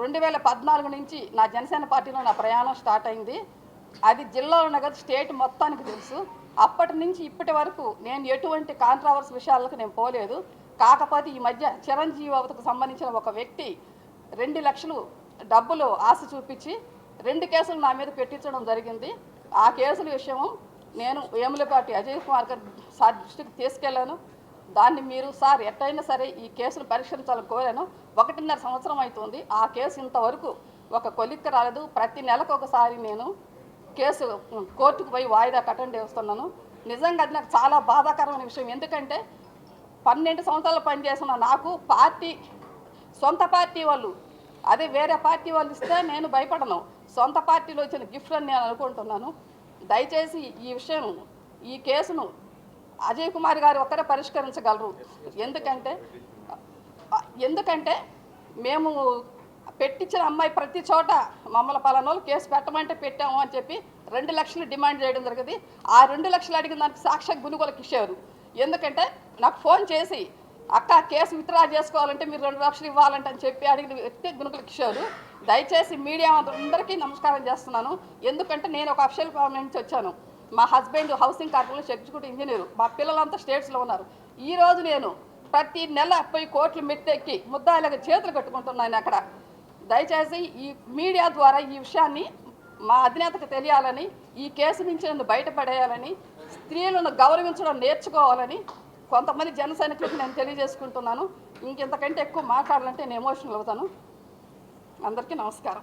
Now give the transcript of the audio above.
రెండు వేల పద్నాలుగు నుంచి నా జనసేన పార్టీలో నా ప్రయాణం స్టార్ట్ అయింది. అది జిల్లాలో నగదు స్టేట్ మొత్తానికి తెలుసు. అప్పటి నుంచి ఇప్పటి వరకు నేను ఎటువంటి కాంట్రావర్స్ విషయాలకు నేను పోలేదు. కాకపోతే ఈ మధ్య చిరంజీవి అవతకు సంబంధించిన ఒక వ్యక్తి రెండు లక్షలు డబ్బులు ఆశ చూపించి రెండు కేసులు నా మీద పెట్టించడం జరిగింది. ఆ కేసుల విషయం నేను వేములపాటి అజయ్ కుమార్ గారి దృష్టికి తీసుకెళ్ళాను దాన్ని మీరు సార్ ఎట్టయినా సరే ఈ కేసును పరిష్కరించాలని కోరాను. ఒకటిన్నర సంవత్సరం అవుతుంది ఆ కేసు ఇంతవరకు ఒక కొలిక్కి రాలేదు. ప్రతి నెలకు ఒకసారి నేను కేసు కోర్టుకు పోయి వాయిదా కట్టండి వేస్తున్నాను. నిజంగా అది నాకు చాలా బాధాకరమైన విషయం. ఎందుకంటే పన్నెండు సంవత్సరాలు పనిచేసిన నాకు పార్టీ సొంత పార్టీ వాళ్ళు అదే వేరే పార్టీ వాళ్ళు ఇస్తే నేను భయపడను. సొంత పార్టీలో వచ్చిన గిఫ్ట్ అని నేను అనుకుంటున్నాను. దయచేసి ఈ విషయం ఈ కేసును అజయ్ కుమార్ గారు ఒక్కరే పరిష్కరించగలరు. ఎందుకంటే ఎందుకంటే మేము పెట్టించిన అమ్మాయి ప్రతి చోట మమ్మల్ని పలానోళ్ళు కేసు పెట్టమంటే పెట్టాము అని చెప్పి రెండు లక్షలు డిమాండ్ చేయడం జరిగింది. ఆ రెండు లక్షలు అడిగిన దానికి సాక్షాత్ గునుగోలకు ఇచ్చారు ఎందుకంటే నాకు ఫోన్ చేసి అక్క కేసు విత్డ్రా చేసుకోవాలంటే మీరు రెండు లక్షలు ఇవ్వాలంటే అని చెప్పి అడిగిన వ్యక్తి గునుకులకు ఇచ్చారు దయచేసి మీడియా అందరికీ నమస్కారం చేస్తున్నాను. ఎందుకంటే నేను ఒక అఫిషియల్ ఫామ్ నుంచి వచ్చాను. మా husband housing corporation executive engineer. మా పిల్లలంతా స్టేట్స్లో ఉన్నారు. ఈరోజు నేను ప్రతి నెల పోయి కోట్లు మెట్టెక్కి ముద్దాయిలకు చేతులు కట్టుకుంటున్నాను అక్కడ. దయచేసి ఈ మీడియా ద్వారా ఈ విషయాన్ని మా అధినేతకు తెలియాలని ఈ కేసు నుంచి నన్ను బయటపడేయాలని స్త్రీలను గౌరవించడం నేర్చుకోవాలని కొంతమంది జన సైనికులకు నేను తెలియజేసుకుంటున్నాను. ఇంకెంతకంటే ఎక్కువ మాట్లాడాలంటే నేను ఎమోషనల్ అవుతాను. అందరికీ నమస్కారం.